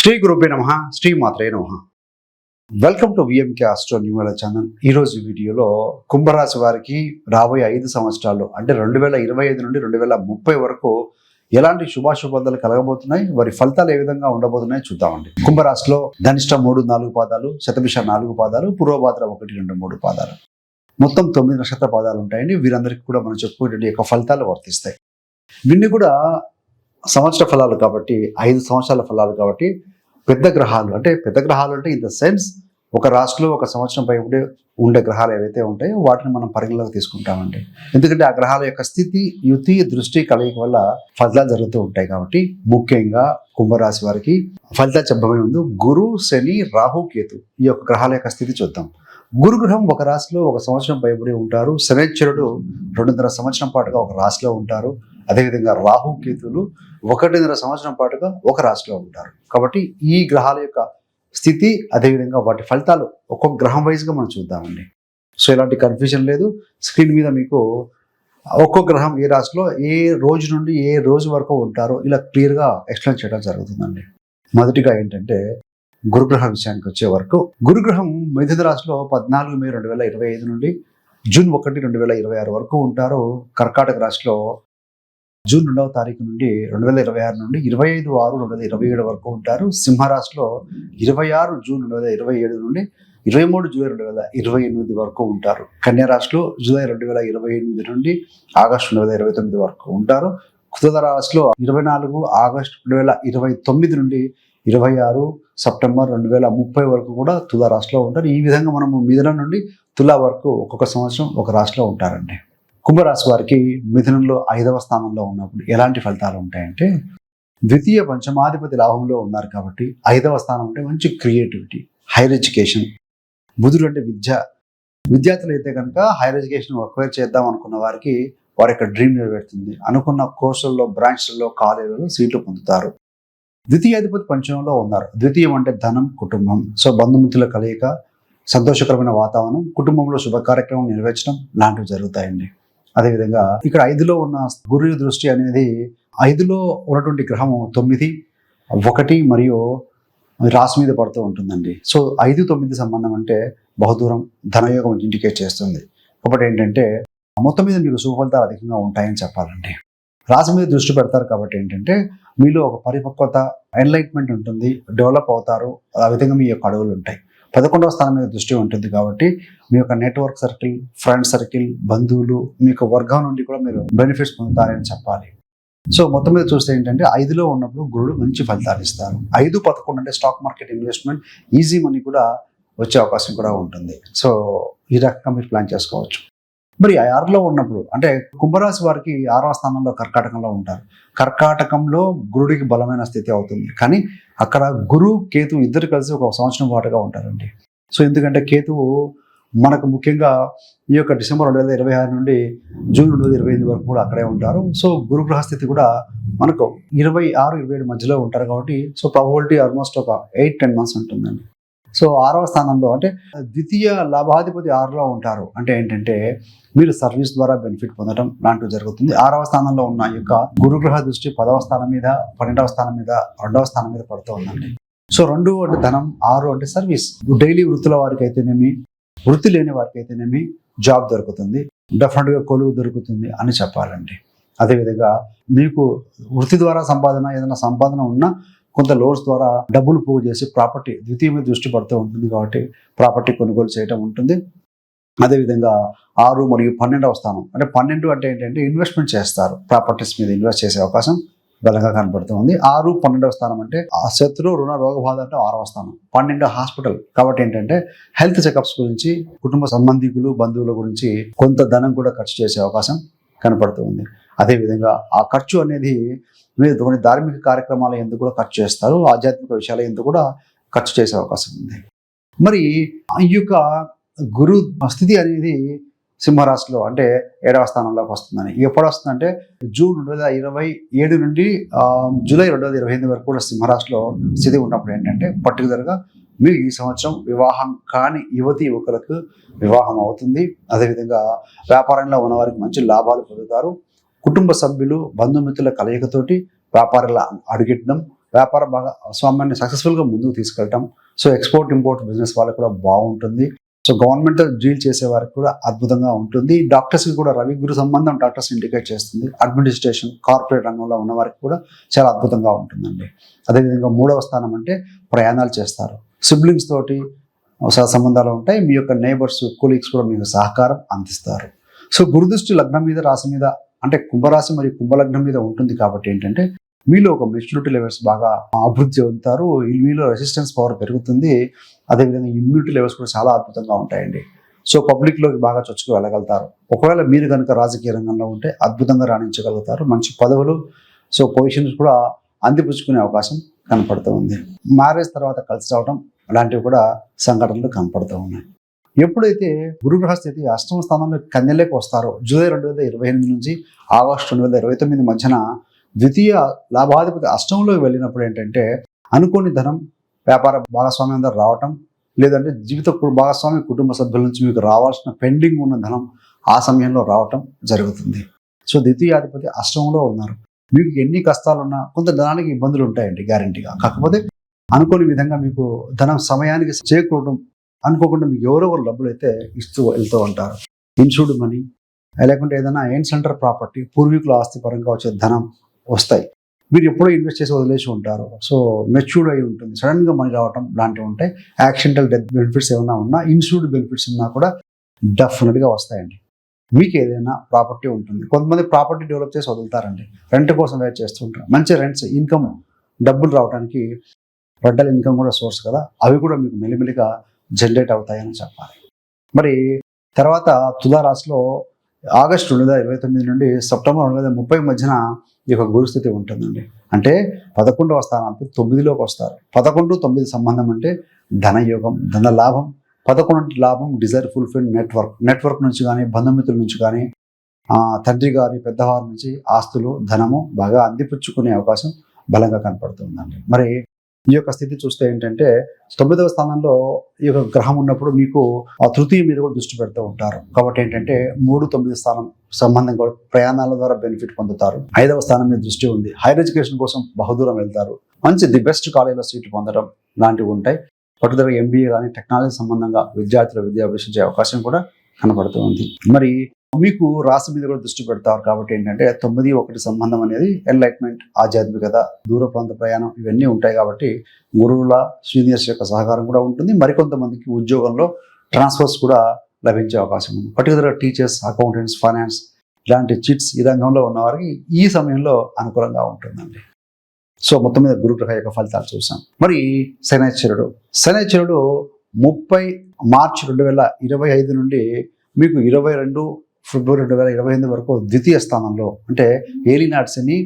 శ్రీ గురుపే నమ శ్రీ మాత్రే నమ. Welcome to VMK astro numerology channel ఈరోజు వీడియోలో కుంభరాశి వారికి రాబోయే ఐదు సంవత్సరాలు అంటే రెండు వేల ఇరవై ఐదు నుండి రెండు వేల ముప్పై వరకు ఎలాంటి శుభాశుభాలు కలగబోతున్నాయి వారి ఫలితాలు ఏ విధంగా ఉండబోతున్నాయి చూద్దామండి. కుంభరాశిలో ధనిష్ట మూడు నాలుగు పాదాలు శతభిష నాలుగు పాదాలు పూర్వభాద్ర ఒకటి రెండు మూడు పాదాలు. మొత్తం తొమ్మిది నక్షత్ర పాదాలు ఉంటాయండి వీరందరికీ కూడా మనం చెప్పుకునే యొక్క ఫలితాలు వర్తిస్తాయి. వీన్ని కూడా సంవత్సర ఫలాలు కాబట్టి ఐదు సంవత్సరాల ఫలాలు కాబట్టి పెద్ద గ్రహాలు అంటే పెద్ద గ్రహాలు అంటే ఇన్ ద సెన్స్ ఒక రాశిలో ఒక సంవత్సరం పై ఉండే ఉండే గ్రహాలు ఏవైతే ఉంటాయో వాటిని మనం పరిగణలోకి తీసుకుంటామండి. ఎందుకంటే ఆ గ్రహాల యొక్క స్థితి యుతి దృష్టి కలయిక వల్ల ఫలితాలు జరుగుతూ ఉంటాయి కాబట్టి ముఖ్యంగా కుంభరాశి వారికి ఫలితాలు చెప్పబోయే ముందు గురు శని రాహు కేతు ఈ యొక్క గ్రహాల యొక్క స్థితి చూద్దాం. గురు గ్రహం ఒక రాశిలో ఒక సంవత్సరం పైబడి ఉంటారు. శనిశ్వరుడు రెండున్నర సంవత్సరం పాటుగా ఒక రాశిలో ఉంటారు. అదేవిధంగా రాహు కేతులు ఒకటిన్నర సంవత్సరం పాటుగా ఒక రాశిలో ఉంటారు. కాబట్టి ఈ గ్రహాల యొక్క స్థితి అదేవిధంగా వాటి ఫలితాలు ఒక్కొక్క గ్రహం వైజ్గా మనం చూద్దామండి. సో ఎలాంటి కన్ఫ్యూజన్ లేదు. స్క్రీన్ మీద మీకు ఒక్కో గ్రహం ఏ రాశిలో ఏ రోజు నుండి ఏ రోజు వరకు ఉంటారో ఇలా క్లియర్గా ఎక్స్ప్లెయిన్ చేయడం జరుగుతుందండి. మొదటిగా ఏంటంటే గురుగ్రహ విషయానికి వచ్చే వరకు గురుగ్రహం మిథున రాశిలో పద్నాలుగు మే రెండు వేల ఇరవై ఐదు నుండి జూన్ ఒకటి రెండు వేల ఇరవై ఆరు వరకు ఉంటారు. కర్కాటక రాశిలో జూన్ రెండవ తారీఖు నుండి రెండు వేల ఇరవై ఆరు నుండి ఇరవై ఐదు ఆరు రెండు వేల ఇరవై ఏడు వరకు ఉంటారు. సింహరాశిలో ఇరవై ఆరు జూన్ రెండు వేల ఇరవై ఏడు నుండి ఇరవై మూడు జూలై రెండు వేల ఇరవై ఎనిమిది వరకు ఉంటారు. కన్యారాశిలో జూలై రెండు వేల ఇరవై ఎనిమిది నుండి ఆగస్టు రెండు వేల ఇరవై తొమ్మిది వరకు ఉంటారు. కుతుల రాశిలో ఇరవై నాలుగు ఆగస్టు రెండు వేల ఇరవై తొమ్మిది నుండి ఇరవై ఆరు సెప్టెంబర్ రెండు వేల ముప్పై వరకు కూడా తులా రాశిలో ఉంటారు. ఈ విధంగా మనము మిథున నుండి తులా వరకు ఒక్కొక్క సంవత్సరం ఒక రాశిలో ఉంటారండి. కుంభరాశి వారికి మిథునంలో ఐదవ స్థానంలో ఉన్నప్పుడు ఎలాంటి ఫలితాలు ఉంటాయంటే ద్వితీయ పంచమాధిపతి లాభంలో ఉన్నారు కాబట్టి ఐదవ స్థానం అంటే మంచి క్రియేటివిటీ హైయర్ ఎడ్యుకేషన్. బుధుడు అంటే విద్య. విద్యార్థులు అయితే కనుక హైయర్ ఎడ్యుకేషన్ అక్వైర్ చేద్దాం అనుకున్న వారికి వారి యొక్క డ్రీమ్ నెరవేరుతుంది. అనుకున్న కోర్సుల్లో బ్రాంచ్లలో కాలేజీలలో సీట్లు పొందుతారు. ద్వితీయాధిపతి పంచమంలో ఉన్నారు. ద్వితీయం అంటే ధనం కుటుంబం. సో బంధుమిత్రుల కలయిక సంతోషకరమైన వాతావరణం కుటుంబంలో శుభ కార్యక్రమం నెరవేర్చడం లాంటివి జరుగుతాయండి. అదేవిధంగా ఇక్కడ ఐదులో ఉన్న గురు దృష్టి అనేది ఐదులో ఉన్నటువంటి గ్రహం తొమ్మిది ఒకటి మరియు రాశి మీద పడుతూ ఉంటుందండి. సో ఐదు తొమ్మిది సంబంధం అంటే బహుదూరం ధనయోగం ఇండికేట్ చేస్తుంది. ఒకటి ఏంటంటే మొత్తం మీద మీకు సుఫలితాలు అధికంగా ఉంటాయని చెప్పాలండి. రాశి మీద దృష్టి పెడతారు కాబట్టి ఏంటంటే మీలో ఒక పరిపక్వత ఎన్లైట్మెంట్ ఉంటుంది డెవలప్ అవుతారు. ఆ విధంగా మీ యొక్క అడవులు ఉంటాయి. పదకొండవ స్థానం మీద దృష్టి ఉంటుంది కాబట్టి మీ యొక్క నెట్వర్క్ సర్కిల్ ఫ్రెండ్ సర్కిల్ బంధువులు మీ యొక్క వర్గం నుండి కూడా మీరు బెనిఫిట్స్ పొందుతారని చెప్పాలి. సో మొత్తం మీద చూస్తే ఏంటంటే ఐదులో ఉన్నప్పుడు గురుడు మంచి ఫలితాలు ఇస్తారు. ఐదు పదకొండు అంటే stock market investment easy money కూడా వచ్చే అవకాశం కూడా ఉంటుంది. సో ఈ రకంగా మీరు ప్లాన్ చేసుకోవచ్చు. మరి ఆరులో ఉన్నప్పుడు అంటే కుంభరాశి వారికి ఆరవ స్థానంలో కర్కాటకంలో ఉంటారు. కర్కాటకంలో గురుడికి బలమైన స్థితి అవుతుంది. కానీ అక్కడ గురు కేతు ఇద్దరు కలిసి ఒక సంవత్సరం పాటుగా ఉంటారండి. సో ఎందుకంటే కేతువు మనకు ముఖ్యంగా ఈ యొక్క డిసెంబర్ రెండు వేల ఇరవై ఆరు నుండి జూన్ రెండు వేల ఇరవై ఎనిమిది వరకు కూడా అక్కడే ఉంటారు. సో గురు గ్రహ స్థితి కూడా మనకు ఇరవై ఆరు ఇరవై ఏడు మధ్యలో ఉంటారు కాబట్టి సో ప్రాబబిలిటీ ఆల్మోస్ట్ ఒక ఎయిట్ టెన్ మంత్స్ ఉంటుందండి. సో ఆరవ స్థానంలో అంటే ద్వితీయ లాభాధిపతి ఆరులో ఉంటారు. అంటే ఏంటంటే మీరు సర్వీస్ ద్వారా బెనిఫిట్ పొందడం లాంటివి జరుగుతుంది. ఆరవ స్థానంలో ఉన్న యొక్క గురుగ్రహ దృష్టి పదవ స్థానం మీద పన్నెండవ స్థానం మీద రెండవ స్థానం మీద పడుతూ ఉందండి. సో రెండు అంటే ధనం ఆరు అంటే సర్వీస్. డైలీ వృత్తుల వారికి అయితేనేమి వృత్తి లేని వారికి అయితేనేమి జాబ్ దొరుకుతుంది. డెఫినెట్గా కొలువు దొరుకుతుంది అని చెప్పాలండి. అదేవిధంగా మీకు వృత్తి ద్వారా సంపాదన ఏదైనా సంపాదన ఉన్నా కొంత లోన్స్ ద్వారా డబ్బులు పోగు చేసి ప్రాపర్టీ ద్వితీయ మీద దృష్టి పడుతూ ఉంటుంది కాబట్టి ప్రాపర్టీ కొనుగోలు చేయడం ఉంటుంది. అదేవిధంగా ఆరు మరియు పన్నెండవ స్థానం. అంటే పన్నెండు అంటే ఏంటంటే ఇన్వెస్ట్మెంట్ చేస్తారు. ప్రాపర్టీస్ మీద ఇన్వెస్ట్ చేసే అవకాశం బలంగా కనబడుతుంది ఆరు పన్నెండవ స్థానం అంటే ఆ శత్రు రుణ రోగ బాధ అంటే ఆరవ స్థానం. పన్నెండు హాస్పిటల్. కాబట్టి ఏంటంటే హెల్త్ చెకప్స్ గురించి కుటుంబ సంబంధికులు బంధువుల గురించి కొంత ధనం కూడా ఖర్చు చేసే అవకాశం కనపడుతుంది అదేవిధంగా ఆ ఖర్చు అనేది మీరు కొన్ని ధార్మిక కార్యక్రమాలు ఎందుకు కూడా ఖర్చు చేస్తారు ఆధ్యాత్మిక విషయాలు ఎందుకు కూడా ఖర్చు చేసే అవకాశం ఉంది. మరి ఈ యొక్క గురు స్థితి అనేది సింహరాశిలో అంటే ఏడవ స్థానంలోకి వస్తుందని. ఎప్పుడు వస్తుందంటే జూన్ రెండు వేల ఇరవై ఏడు నుండి జూలై రెండు వేల ఇరవై ఎనిమిది వరకు కూడా సింహరాశిలో స్థితి ఉన్నప్పుడు ఏంటంటే పర్టికులర్గా మీరు ఈ సంవత్సరం వివాహం కాని యువతి యువకులకు వివాహం అవుతుంది. అదేవిధంగా వ్యాపారంలో ఉన్నవారికి మంచి లాభాలు పొందుతారు. కుటుంబ సభ్యులు బంధుమిత్రుల కలయికతోటి వ్యాపారాల అడుగెట్టడం వ్యాపార భాగస్వామ్యాన్ని సక్సెస్ఫుల్గా ముందుకు తీసుకెళ్ళటం. సో ఎక్స్పోర్ట్ ఇంపోర్ట్ బిజినెస్ వాళ్ళకి కూడా బాగుంటుంది. సో గవర్నమెంట్ డీల్ చేసే వారికి కూడా అద్భుతంగా ఉంటుంది. డాక్టర్స్కి కూడా రవి గురు సంబంధం డాక్టర్స్ ఇండికేట్ చేస్తుంది. అడ్మినిస్ట్రేషన్ కార్పొరేట్ రంగంలో ఉన్న వారికి కూడా చాలా అద్భుతంగా ఉంటుందండి. అదేవిధంగా మూడవ స్థానం అంటే ప్రయాణాలు చేస్తారు. సిబ్లింగ్స్ తోటి సంబంధాలు ఉంటాయి. మీ యొక్క నైబర్స్ కొలీగ్స్ కూడా మీకు సహకారం అందిస్తారు. సో గురుదృష్టి లగ్నం మీద రాశి మీద అంటే కుంభరాశి మరియు కుంభలగ్నం మీద ఉంటుంది కాబట్టి ఏంటంటే మీలో ఒక మెచ్యూరిటీ లెవెల్స్ బాగా అభివృద్ధి చెందుతారు. ఈ- మీలో రెసిస్టెన్స్ పవర్ పెరుగుతుంది. అదేవిధంగా ఇమ్యూనిటీ లెవెల్స్ కూడా చాలా అద్భుతంగా ఉంటాయండి. సో పబ్లిక్లోకి బాగా చొచ్చుకు వెళ్ళగలుగుతారు. ఒకవేళ మీరు కనుక రాజకీయ రంగంలో ఉంటే అద్భుతంగా రాణించగలుగుతారు. మంచి పదవులు సో పొజిషన్స్ కూడా అందిపుచ్చుకునే అవకాశం కనపడుతూ ఉంది. మ్యారేజ్ తర్వాత కలిసి రావడం అలాంటివి కూడా సంఘటనలు కనపడుతూ ఉన్నాయి. ఎప్పుడైతే గురుగ్రహ స్థితి అష్టమ స్థానంలో కన్యలోకి వస్తారో జూలై రెండు వేల ఇరవై ఎనిమిది నుంచి ఆగస్టు రెండు వేల ఇరవై తొమ్మిది మధ్యన ద్వితీయ లాభాధిపతి అష్టంలోకి వెళ్ళినప్పుడు ఏంటంటే అనుకోని ధనం వ్యాపార భాగస్వామ్యం అందరూ రావటం లేదంటే జీవిత భాగస్వామి కుటుంబ సభ్యుల నుంచి మీకు రావాల్సిన పెండింగ్ ఉన్న ధనం ఆ సమయంలో రావటం జరుగుతుంది. సో ద్వితీయాధిపతి అష్టంలో ఉన్నారు. మీకు ఎన్ని కష్టాలున్నా కొంత ధనానికి ఇబ్బందులు ఉంటాయండి గ్యారంటీగా కాకపోతే అనుకోని విధంగా మీకు ధనం సమయానికి చేకూడడం అనుకోకుండా మీకు ఎవరో ఒకరు డబ్బులు అయితే ఇస్తూ వెళ్తూ ఉంటారు. ఇన్సూర్డ్ మనీ లేకుంటే ఏదైనా ఎయిన్ సెంటర్ ప్రాపర్టీ పూర్వీకుల ఆస్తి పరంగా వచ్చే ధనం వస్తాయి. మీరు ఎప్పుడో ఇన్వెస్ట్ చేసి వదిలేసి ఉంటారు. సో మెచ్యూర్డ్ అయి ఉంటుంది. సడన్గా మనీ రావటం లాంటివి ఉంటాయి యాక్సిడెంటల్ డెత్ బెనిఫిట్స్ ఏమైనా ఉన్నా ఇన్సూర్డ్ బెనిఫిట్స్ ఉన్నా కూడా డెఫినెట్గా వస్తాయండి. మీకు ఏదైనా ప్రాపర్టీ ఉంటుంది. కొంతమంది ప్రాపర్టీ డెవలప్ చేసి వదులుతారండి. రెంట్ కోసం వెయిట్ చేస్తుంటారు మంచి రెంట్స్ ఇన్కమ్ డబ్బులు రావడానికి రెంటల్ ఇన్కమ్ కూడా సోర్స్ కదా. అవి కూడా మీకు మెల్లిమెల్లిగా జనరేట్ అవుతాయని చెప్పాలి. మరి తర్వాత తులారాశిలో ఆగస్టు రెండు వేల ఇరవై తొమ్మిది నుండి సెప్టెంబర్ రెండు వేల ముప్పై మధ్యన ఈ యొక్క గురుస్థితి ఉంటుందండి. అంటే పదకొండవ స్థానానికి తొమ్మిదిలోకి వస్తారు. పదకొండు తొమ్మిది సంబంధం అంటే ధనయోగం ధన లాభం. పదకొండు లాభం డిజైర్ ఫుల్ఫిల్ నెట్వర్క్ నెట్వర్క్ నుంచి కానీ బంధుమిత్రుల నుంచి కానీ తండ్రి గారి పెద్దవారి నుంచి ఆస్తులు ధనము బాగా అందిపుచ్చుకునే అవకాశం బలంగా కనపడుతుందండి. మరి ఈ యొక్క స్థితి చూస్తే ఏంటంటే తొమ్మిదవ స్థానంలో ఈ యొక్క గ్రహం ఉన్నప్పుడు మీకు ఆ తృతీయ మీద కూడా దృష్టి పెడుతూ ఉంటారు. కాబట్టి ఏంటంటే మూడు తొమ్మిది స్థానం సంబంధం కూడా ప్రయాణాల ద్వారా బెనిఫిట్ పొందుతారు. ఐదవ స్థానం మీద దృష్టి ఉంది. హైర్ ఎడ్యుకేషన్ కోసం బహుదూరం వెళ్తారు. మంచి ది బెస్ట్ కాలేజీలో సీట్ పొందడం లాంటివి ఉంటాయి. పట్టుదల ఎంబీఏ కానీ టెక్నాలజీ సంబంధంగా విద్యార్థుల విద్య అభ్యసించే అవకాశం కూడా కనబడుతూ ఉంది. మరి మీకు రాశి మీద కూడా దృష్టి పెడతారు కాబట్టి ఏంటంటే తొమ్మిది ఒకటి సంబంధం అనేది ఎన్లైట్మెంట్ ఆధ్యాత్మికత దూర ప్రాంత ప్రయాణం ఇవన్నీ ఉంటాయి కాబట్టి గురువుల సీనియర్స్ యొక్క సహకారం కూడా ఉంటుంది. మరికొంతమందికి ఉద్యోగంలో ట్రాన్స్ఫర్స్ కూడా లభించే అవకాశం ఉంది. పర్టికులర్గా టీచర్స్ అకౌంటెంట్స్ ఫైనాన్స్ ఇలాంటి చిట్స్ ఈ రంగంలో ఉన్నవారికి ఈ సమయంలో అనుకూలంగా ఉంటుందండి. సో మొత్తం మీద గురుగ్రహ యొక్క ఫలితాలు చూసాం. మరి శనైశ్వరుడు శనైశ్వరుడు ముప్పై మార్చి రెండు వేల ఇరవై ఐదు నుండి మీకు ఇరవై రెండు ఫిబ్రవరి రెండు వేల ఇరవై ఎనిమిది వరకు ద్వితీయ స్థానంలో అంటే ఏలినాట్స్ని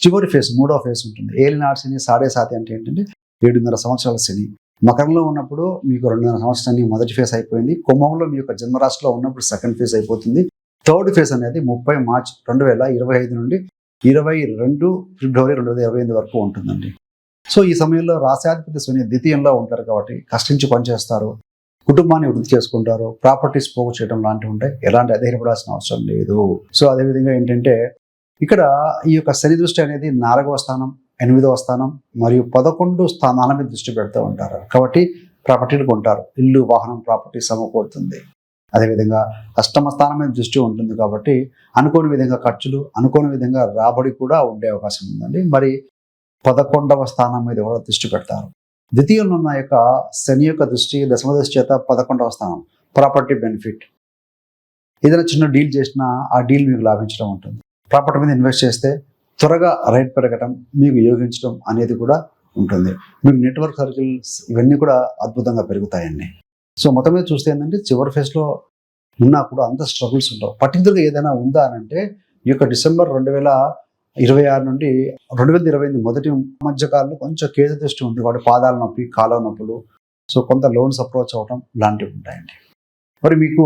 చివరి ఫేస్ మూడో ఫేస్ ఉంటుంది. ఏలినాట్స్ని శని సాడే సాతి అంటే ఏంటంటే ఏడున్నర సంవత్సరాల శని. మకరంలో ఉన్నప్పుడు మీకు రెండున్నర సంవత్సరాన్ని మొదటి ఫేస్ అయిపోయింది. కుంభంలో మీ యొక్క జన్మరాశిలో ఉన్నప్పుడు సెకండ్ ఫేస్ అయిపోతుంది. థర్డ్ ఫేస్ అనేది ముప్పై మార్చ్ రెండు వేల ఇరవై ఐదు నుండి ఇరవై రెండు ఫిబ్రవరి రెండు వేల ఇరవై ఎనిమిది వరకు ఉంటుందండి. సో ఈ సమయంలో రాశాధిపతి శని ద్వితీయంలో ఉంటారు కాబట్టి కష్టించి పనిచేస్తారు కుటుంబాన్ని వృద్ధి చేసుకుంటారు ప్రాపర్టీస్ పోగు చేయడం లాంటివి ఉంటాయి. ఎలాంటి అధైర్యపడాల్సిన అవసరం లేదు. సో అదేవిధంగా ఏంటంటే ఇక్కడ ఈ యొక్క శని దృష్టి అనేది నాలుగవ స్థానం ఎనిమిదవ స్థానం మరియు పదకొండు స్థానాల మీద దృష్టి పెడుతూ ఉంటారు. కాబట్టి ప్రాపర్టీలు కొంటారు. ఇల్లు వాహనం ప్రాపర్టీ సమకూరుతుంది. అదేవిధంగా అష్టమ స్థానం మీద దృష్టి ఉంటుంది కాబట్టి అనుకోని విధంగా ఖర్చులు అనుకోని విధంగా రాబడి కూడా ఉండే అవకాశం ఉందండి. మరి పదకొండవ స్థానం మీద కూడా దృష్టి పెడతారు? ద్వితీయంలో ఉన్న యొక్క శని యొక్క దృష్టి దశమ దృష్టి చేత పదకొండవ స్థానం ప్రాపర్టీ బెనిఫిట్. ఏదైనా చిన్న డీల్ చేసినా ఆ డీల్ మీకు లాభించడం ఉంటుంది. ప్రాపర్టీ మీద ఇన్వెస్ట్ చేస్తే త్వరగా రేట్ పెరగటం మీకు యోగించడం అనేది కూడా ఉంటుంది. మీకు నెట్వర్క్ సర్కిల్స్ ఇవన్నీ కూడా అద్భుతంగా పెరుగుతాయండి. సో మొత్తం మీద చూస్తే ఏంటంటే చివరి ఫేజ్లో ఉన్నా కూడా అంత స్ట్రగుల్స్ ఉండవు. పర్టికులర్గా ఏదైనా ఉందా అని అంటే ఈ యొక్క డిసెంబర్ రెండు వేల ఇరవై ఆరు నుండి రెండు వేల ఇరవై ఎనిమిది మొదటి మధ్యకాలంలో కొంచెం కేజీ దృష్టి ఉంది. కాబట్టి పాదాల నొప్పి కాలువ నొప్పులు. సో కొంత లోన్స్ అప్రోచ్ అవ్వడం లాంటివి ఉంటాయండి. మరి మీకు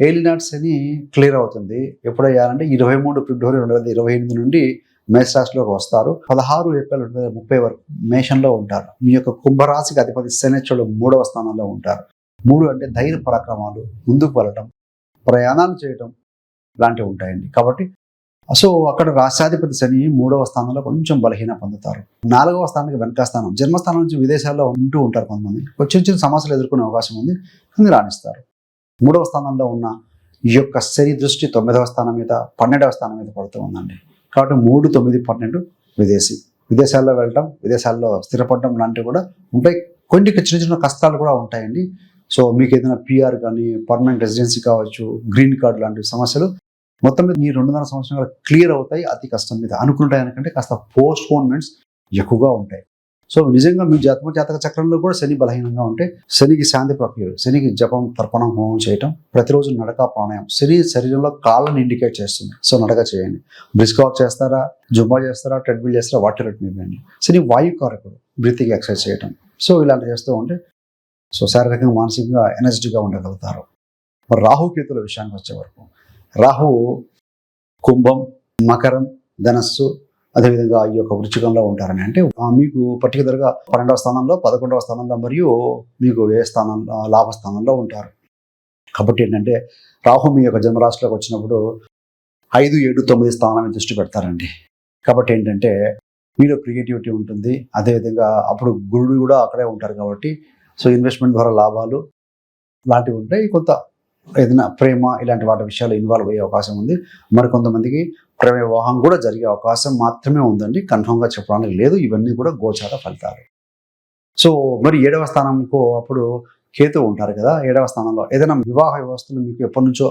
ఏలినాట్స్ అని క్లియర్ అవుతుంది. ఎప్పుడయ్యారంటే ఇరవై మూడు ఫిబ్రవరి రెండు వేల ఇరవై ఎనిమిది నుండి మేషరాశిలోకి వస్తారు. పదహారు ఏప్రిల్ రెండు వేల ముప్పై వరకు మేషంలో ఉంటారు. మీ యొక్క కుంభరాశికి అధిపతి శనిచ్చుడు మూడవ స్థానంలో ఉంటారు. మూడు అంటే ధైర్య పరాక్రమాలు ముందుకు వెళ్ళటం ప్రయాణాలు చేయటం లాంటివి ఉంటాయండి. కాబట్టి సో అక్కడ రాష్ట్రాధిపతి శని మూడవ స్థానంలో కొంచెం బలహీన పొందుతారు. నాలుగవ స్థానానికి వెనక స్థానం జన్మస్థానం నుంచి విదేశాల్లో ఉంటూ ఉంటారు కొంతమంది. చిన్న చిన్న సమస్యలు ఎదుర్కొనే అవకాశం ఉంది కానీ రాణిస్తారు. మూడవ స్థానంలో ఉన్న ఈ యొక్క శని దృష్టి తొమ్మిదవ స్థానం మీద పన్నెండవ స్థానం మీద పడుతూ ఉందండి. కాబట్టి మూడు తొమ్మిది పన్నెండు విదేశీ. విదేశాల్లో వెళ్ళటం విదేశాల్లో స్థిరపడడం లాంటివి కూడా ఉంటాయి. కొన్ని చిన్న చిన్న కష్టాలు కూడా ఉంటాయండి. సో మీకు ఏదైనా పిఆర్ కానీ పర్మనెంట్ రెసిడెన్సీ కావచ్చు గ్రీన్ కార్డ్ లాంటి సమస్యలు మొత్తం మీద ఈ రెండున్నర సంవత్సరాలు క్లియర్ అవుతాయి అతి కష్టం మీద అనుకున్న దానికంటే కాస్త పోస్ట్ పోన్మెంట్స్ ఎక్కువగా ఉంటాయి. సో నిజంగా మీ జాతమ జాతక చక్రంలో కూడా శని బలహీనంగా ఉంటే శనికి శాంతి ప్రక్రియలు శనికి జపం తర్పణం హోమం చేయటం ప్రతిరోజు నడక ప్రాణాయం శని శరీరంలో కాళ్ళని ఇండికేట్ చేస్తుంది. సో నడక చేయండి. బ్రిస్క్ వాక్ చేస్తారా? జుంబా చేస్తారా? ట్రెడ్మిల్ చేస్తారా? వాటర్ రేట్ మీద శని వాయు కారకుడు బ్రీతింగ్ ఎక్సర్సైజ్ చేయటం. సో ఇలాంటి చేస్తూ ఉంటే సో శారీరకంగా మానసికంగా ఎనర్జెటిక్గా ఉండగలుగుతారు. మరి రాహుకేతుల విషయానికి వచ్చే వరకు రాహువు కుంభం మకరం ధనస్సు అదేవిధంగా ఈ యొక్క వృచ్చికంలో ఉంటారని. అంటే మీకు పర్టికులర్గా పన్నెండవ స్థానంలో పదకొండవ స్థానంలో మరియు మీకు ఏ స్థానంలో లాభ స్థానంలో ఉంటారు. కాబట్టి ఏంటంటే రాహు మీ యొక్క జన్మరాశిలోకి వచ్చినప్పుడు ఐదు ఏడు తొమ్మిది స్థానాన్ని దృష్టి పెడతారండి. కాబట్టి ఏంటంటే మీలో క్రియేటివిటీ ఉంటుంది. అదేవిధంగా అప్పుడు గురుడు కూడా అక్కడే ఉంటారు కాబట్టి సో ఇన్వెస్ట్మెంట్ ద్వారా లాభాలు లాంటివి ఉంటాయి. కొంత ఏదైనా ప్రేమ ఇలాంటి వాటి విషయాలు ఇన్వాల్వ్ అయ్యే అవకాశం ఉంది. మరి కొంతమందికి ప్రేమ వివాహం కూడా జరిగే అవకాశం మాత్రమే ఉందండి. కన్ఫామ్గా చెప్పడానికి లేదు. ఇవన్నీ కూడా గోచార ఫలితాలు. సో మరి ఏడవ స్థానంకు అప్పుడు కేతు ఉంటారు కదా. ఏడవ స్థానంలో ఏదైనా వివాహ వ్యవస్థలు మీకు ఎప్పటి నుంచో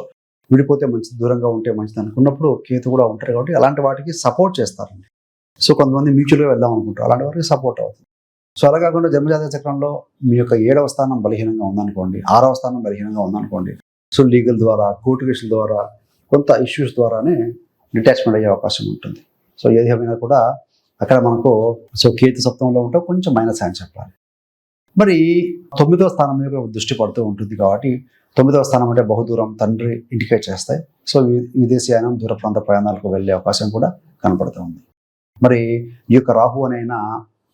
విడిపోతే మంచిది దూరంగా ఉంటే మంచిది అనుకున్నప్పుడు కేతు కూడా ఉంటారు కాబట్టి అలాంటి వాటికి సపోర్ట్ చేస్తారండి. సో కొంతమంది మ్యూచువల్గా వెళ్దాం అనుకుంటారు. అలాంటి వారికి సపోర్ట్ అవుతుంది. సో అలా కాకుండా జన్మజాత చక్రంలో మీ యొక్క ఏడవ స్థానం బలహీనంగా ఉందనుకోండి ఆరవ స్థానం బలహీనంగా ఉందనుకోండి సో లీగల్ ద్వారా కోర్టు కేసుల ద్వారా కొంత ఇష్యూస్ ద్వారానే డిటాచ్మెంట్ అయ్యే అవకాశం ఉంటుంది. సో ఏది ఏమైనా కూడా అక్కడ మనకు సో కేతు సప్తంలో ఉంటే కొంచెం మైనస్ అని చెప్పాలి. మరి తొమ్మిదవ స్థానం మీద కూడా దృష్టి పడుతూ ఉంటుంది కాబట్టి తొమ్మిదవ స్థానం అంటే బహుదూరం తండ్రి ఇండికేట్ చేస్తాయి. సో విదేశీయానం దూర ప్రాంత ప్రయాణాలకు వెళ్ళే అవకాశం కూడా కనపడుతూ ఉంది. మరి ఈ యొక్క రాహు అనైనా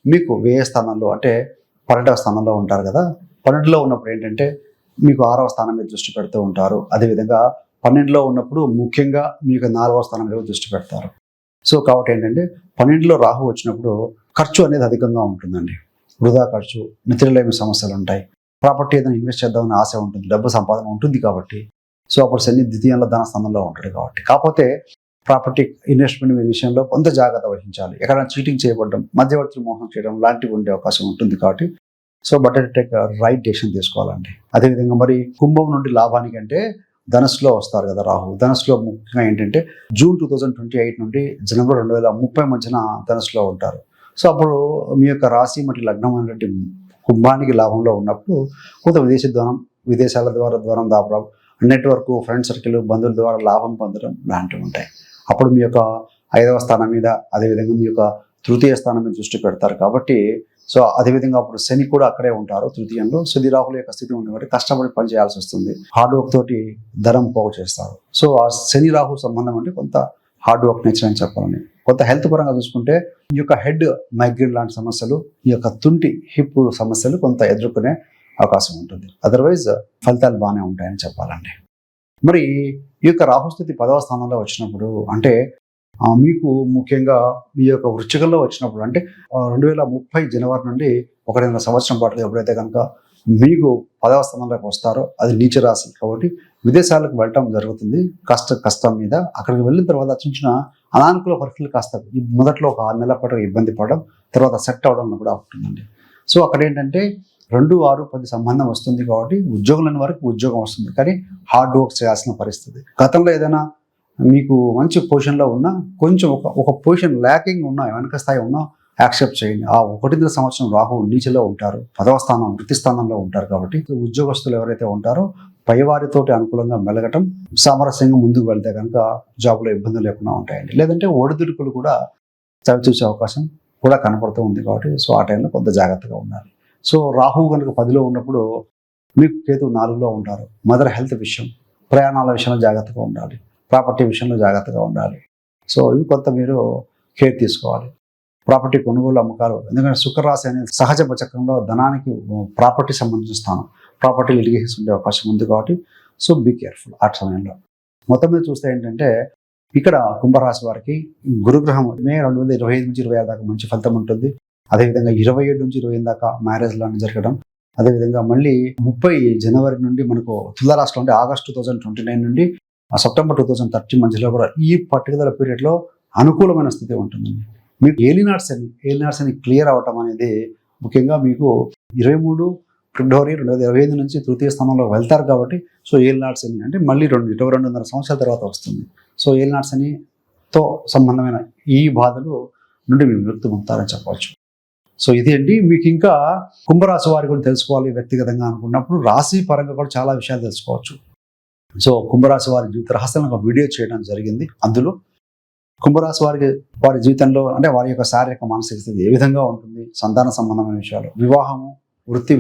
మీకు వ్యయ స్థానంలో అంటే పన్నెండవ స్థానంలో ఉంటారు కదా పన్నెండులో ఉన్నప్పుడు ఏంటంటే మీకు ఆరవ స్థానం మీద దృష్టి పెడుతూ ఉంటారు. అదేవిధంగా పన్నెండులో ఉన్నప్పుడు ముఖ్యంగా మీకు నాలుగవ స్థానం మీద దృష్టి పెడతారు. సో కాబట్టి ఏంటంటే పన్నెండులో రాహు వచ్చినప్పుడు ఖర్చు అనేది అధికంగా ఉంటుందండి. వృధా ఖర్చు నిద్రలేమి సమస్యలు ఉంటాయి. ప్రాపర్టీ ఏదైనా ఇన్వెస్ట్ చేద్దామని ఆశ ఉంటుంది డబ్బు సంపాదన ఉంటుంది కాబట్టి. సో అప్పుడు శని ద్వితీయంలో ధన స్థానంలో ఉంటాడు కాబట్టి. కాకపోతే ప్రాపర్టీ ఇన్వెస్ట్మెంట్ విషయంలో కొంత జాగ్రత్త వహించాలి. ఎక్కడైనా చీటింగ్ చేయబడడం మధ్యవర్తులు మోసం చేయడం లాంటివి ఉండే అవకాశం ఉంటుంది కాబట్టి so but take right decision తీసుకోవాలండి. అదేవిధంగా మరి కుంభం నుండి లాభానికి అంటే ధనస్సులో వస్తారు కదా రాహు. ధనస్సులో ముఖ్యంగా ఏంటంటే June two thousand twenty eight నుండి జనవరి రెండు వేల ముప్పై మధ్యన ధనస్సులో ఉంటారు. సో అప్పుడు మీ యొక్క రాశి మరియు లగ్నం అనేటువంటి కుంభానికి లాభంలో ఉన్నప్పుడు కొంత విదేశీ ధనం విదేశాల ద్వారా ద్వారం దాపడం నెట్వర్క్ ఫ్రెండ్ సర్కిల్ బంధువుల ద్వారా లాభం పొందడం లాంటివి ఉంటాయి. అప్పుడు మీ యొక్క ఐదవ స్థానం మీద అదేవిధంగా మీ యొక్క తృతీయ స్థానం మీద దృష్టి పెడతారు కాబట్టి సో అదేవిధంగా అప్పుడు శని కూడా అక్కడే ఉంటారు తృతీయంలో. శని రాహుల యొక్క స్థితి ఉంది కాబట్టి కష్టపడి పని చేయాల్సి వస్తుంది. హార్డ్ వర్క్ తోటి ధనం పోగు చేస్తారు. సో ఆ శని రాహు సంబంధం అంటే కొంత హార్డ్ వర్క్ నేచర్ అని చెప్పాలని. కొంత హెల్త్ పరంగా చూసుకుంటే ఈ యొక్క హెడ్ మైగ్రేన్ లాంటి సమస్యలు ఈ యొక్క తుంటి హిప్ సమస్యలు కొంత ఎదుర్కొనే అవకాశం ఉంటుంది. అదర్వైజ్ ఫలితాలు బాగానే ఉంటాయని చెప్పాలండి. మరి ఈ యొక్క రాహుస్థితి పదవ స్థానంలో వచ్చినప్పుడు అంటే మీకు ముఖ్యంగా మీ యొక్క వృచ్చికల్లో వచ్చినప్పుడు అంటే రెండు వేల ముప్పై జనవరి నుండి ఒకటిన్నర సంవత్సరం పాటు ఎప్పుడైతే కనుక మీకు పదవ స్థానంలోకి వస్తారో అది నీచ రాశి కాబట్టి విదేశాలకు వెళ్ళటం జరుగుతుంది. కష్ట కష్టం మీద అక్కడికి వెళ్ళిన తర్వాత చిన్న చిన్న అనానుకూల పరిస్థితులు కాస్త మొదట్లో ఒక ఆరు నెలల పాటు ఇబ్బంది పడడం తర్వాత సెట్ అవడం కూడా ఉంటుందండి సో అక్కడ ఏంటంటే రెండు ఆరు పది సంబంధం వస్తుంది కాబట్టి ఉద్యోగం లేని వరకు ఉద్యోగం వస్తుంది. కానీ హార్డ్ వర్క్ చేయాల్సిన పరిస్థితి. గతంలో ఏదైనా మీకు మంచి పొజిషన్లో ఉన్నా కొంచెం ఒక ఒక పొజిషన్ ల్యాకింగ్ ఉన్నా వెనక స్థాయి ఉన్నా యాక్సెప్ట్ చేయండి. ఆ ఒకటిన్నర సంవత్సరం రాహు నీచలో ఉంటారు. పదవ స్థానం వృత్తి స్థానంలో ఉంటారు కాబట్టి ఉద్యోగస్తులు ఎవరైతే ఉంటారో పైవారితోటి అనుకూలంగా మెలగటం సామరస్యంగా ముందుకు వెళ్తే కనుక జాబ్లో ఇబ్బందులు లేకుండా ఉంటాయండి. లేదంటే ఒడిదుడుకులు కూడా చవి చూసే అవకాశం కూడా కనపడుతూ ఉంది కాబట్టి సో ఆ టైంలో కొంత జాగ్రత్తగా ఉండాలి. సో రాహు కనుక పదిలో ఉన్నప్పుడు మీకు కేతు నాలుగులో ఉంటారు. మదర్ హెల్త్ విషయం ప్రయాణాల విషయంలో జాగ్రత్తగా ఉండాలి. ప్రాపర్టీ విషయంలో జాగ్రత్తగా ఉండాలి. సో ఇవి కొంత మీరు కేర్ తీసుకోవాలి. ప్రాపర్టీ కొనుగోలు అమ్మకాలు. ఎందుకంటే శుక్రరాశి అనేది సహజ చక్రంలో ధనానికి ప్రాపర్టీ సంబంధించిన స్థానం. ప్రాపర్టీ లిటిగేషన్స్ ఉండే అవకాశం ఉంది కాబట్టి సో బీ కేర్ఫుల్ ఆ సమయంలో. మొత్తం మీద చూస్తే ఏంటంటే ఇక్కడ కుంభరాశి వారికి గురుగ్రహం మే రెండు వేల ఇరవై ఐదు నుంచి ఇరవై ఆరు దాకా మంచి ఫలితం ఉంటుంది. అదేవిధంగా ఇరవై ఏడు నుంచి ఇరవై ఎనిమిది దాకా మ్యారేజ్ లాంటి జరగడం. అదేవిధంగా మళ్ళీ ముప్పై జనవరి నుండి మనకు తులారాష్ట్రం అంటే August two thousand twenty nine నుండి సెప్టెంబర్ టూ థౌజండ్ థర్టీ మధ్యలో కూడా ఈ పర్టికులర్ పీరియడ్లో అనుకూలమైన స్థితి ఉంటుందండి. మీకు ఏలినాడ్స్ అని ఏలినాడ్స్ అని క్లియర్ అవటం అనేది ముఖ్యంగా మీకు ఇరవై మూడు ఫిబ్రవరి రెండు వేల ఇరవై ఐదు నుంచి తృతీయ స్థానంలో వెళ్తారు కాబట్టి సో ఏలినాడ్స్ అని అంటే మళ్ళీ రెండు ఇరవై రెండున్నర సంవత్సరాల తర్వాత వస్తుంది. సో ఏలినాడ్స్ అని తో సంబంధమైన ఈ బాధలు నుండి మీరు విముక్తి పొందుతారని చెప్పవచ్చు. సో ఇది అండి. మీకు ఇంకా కుంభరాశి వారి గురించి తెలుసుకోవాలి వ్యక్తిగతంగా అనుకున్నప్పుడు రాశి పరంగా కూడా చాలా విషయాలు తెలుసుకోవచ్చు. సో కుంభరాశి వారి జీవిత రహస్యాలను ఒక వీడియో చేయడం జరిగింది. అందులో కుంభరాశి వారికి వారి జీవితంలో అంటే వారి యొక్క శారీరక మానసిక స్థితి ఏ విధంగా ఉంటుంది సంతాన సంబంధమైన విషయాలు వివాహము వృత్తి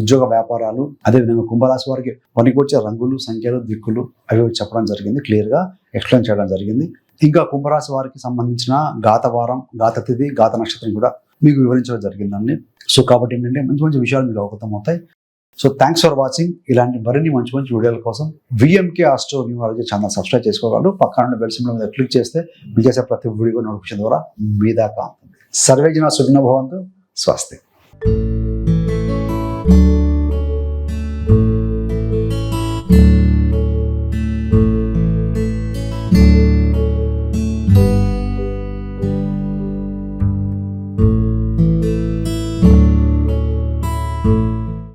ఉద్యోగ వ్యాపారాలు అదేవిధంగా కుంభరాశి వారికి పనికొచ్చే రంగులు సంఖ్యలు దిక్కులు అవి చెప్పడం జరిగింది. క్లియర్గా ఎక్స్ప్లెయిన్ చేయడం జరిగింది. ఇంకా కుంభరాశి వారికి సంబంధించిన గాతవారం గాత తిథి గాత నక్షత్రం కూడా మీకు వివరించడం జరిగిందండి. సో కాబట్టి ఏంటంటే మంచి మంచి విషయాలు మీకు అవగతం అవుతాయి సో థ్యాంక్స్ ఫర్ వాచింగ్ ఇలాంటి మరిన్ని మంచి మంచి వీడియోల కోసం VMK astro numerology channel subscribe చేసుకోగలరు. పక్కన బెల్ సింబల్ మీద క్లిక్ చేస్తే మీకు చేసే ప్రతి వీడియో నోటిఫికేషన్ ద్వారా మీ దాకా సర్వేజన సుగ్న భవంతు స్వస్తి.